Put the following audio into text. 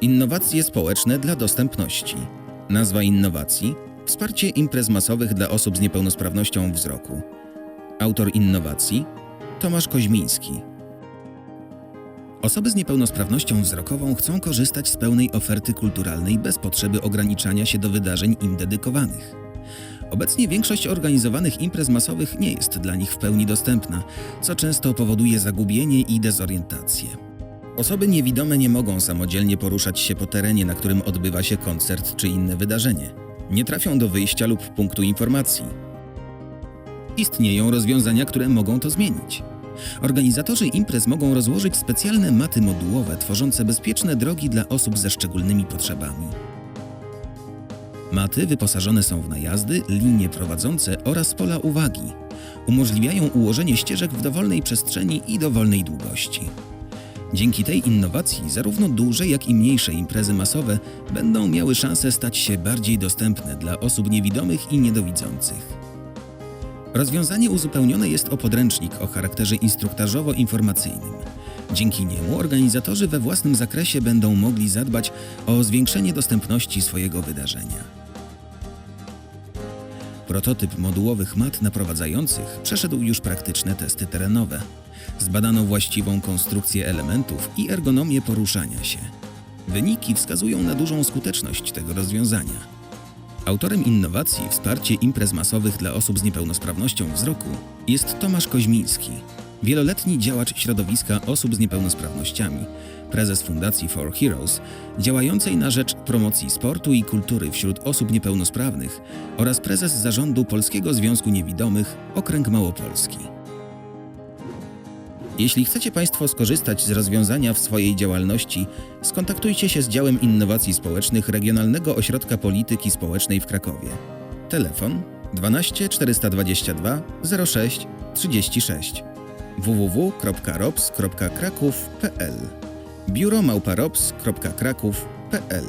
Innowacje społeczne dla dostępności. Nazwa innowacji Wsparcie imprez masowych dla osób z niepełnosprawnością wzroku. Autor innowacji Tomasz Koźmiński. Osoby z niepełnosprawnością wzrokową chcą korzystać z pełnej oferty kulturalnej bez potrzeby ograniczania się do wydarzeń im dedykowanych. Obecnie większość organizowanych imprez masowych nie jest dla nich w pełni dostępna, co często powoduje zagubienie i dezorientację. Osoby niewidome nie mogą samodzielnie poruszać się po terenie, na którym odbywa się koncert czy inne wydarzenie. Nie trafią do wyjścia lub punktu informacji. Istnieją rozwiązania, które mogą to zmienić. Organizatorzy imprez mogą rozłożyć specjalne maty modułowe tworzące bezpieczne drogi dla osób ze szczególnymi potrzebami. Maty wyposażone są w najazdy, linie prowadzące oraz pola uwagi. Umożliwiają ułożenie ścieżek w dowolnej przestrzeni i dowolnej długości. Dzięki tej innowacji zarówno duże, jak i mniejsze imprezy masowe będą miały szansę stać się bardziej dostępne dla osób niewidomych i niedowidzących. Rozwiązanie uzupełnione jest o podręcznik o charakterze instruktażowo-informacyjnym. Dzięki niemu organizatorzy we własnym zakresie będą mogli zadbać o zwiększenie dostępności swojego wydarzenia. Prototyp modułowych mat naprowadzających przeszedł już praktyczne testy terenowe. Zbadano właściwą konstrukcję elementów i ergonomię poruszania się. Wyniki wskazują na dużą skuteczność tego rozwiązania. Autorem innowacji Wsparcie imprez masowych dla osób z niepełnosprawnością wzroku jest Tomasz Koźmiński, wieloletni działacz środowiska osób z niepełnosprawnościami, prezes Fundacji For Heroes, działającej na rzecz promocji sportu i kultury wśród osób niepełnosprawnych oraz prezes zarządu Polskiego Związku Niewidomych Okręg Małopolski. Jeśli chcecie Państwo skorzystać z rozwiązania w swojej działalności, skontaktujcie się z działem innowacji społecznych Regionalnego Ośrodka Polityki Społecznej w Krakowie. Telefon 12 422 06 36 www.rops.kraków.pl Biuro małparops.kraków.pl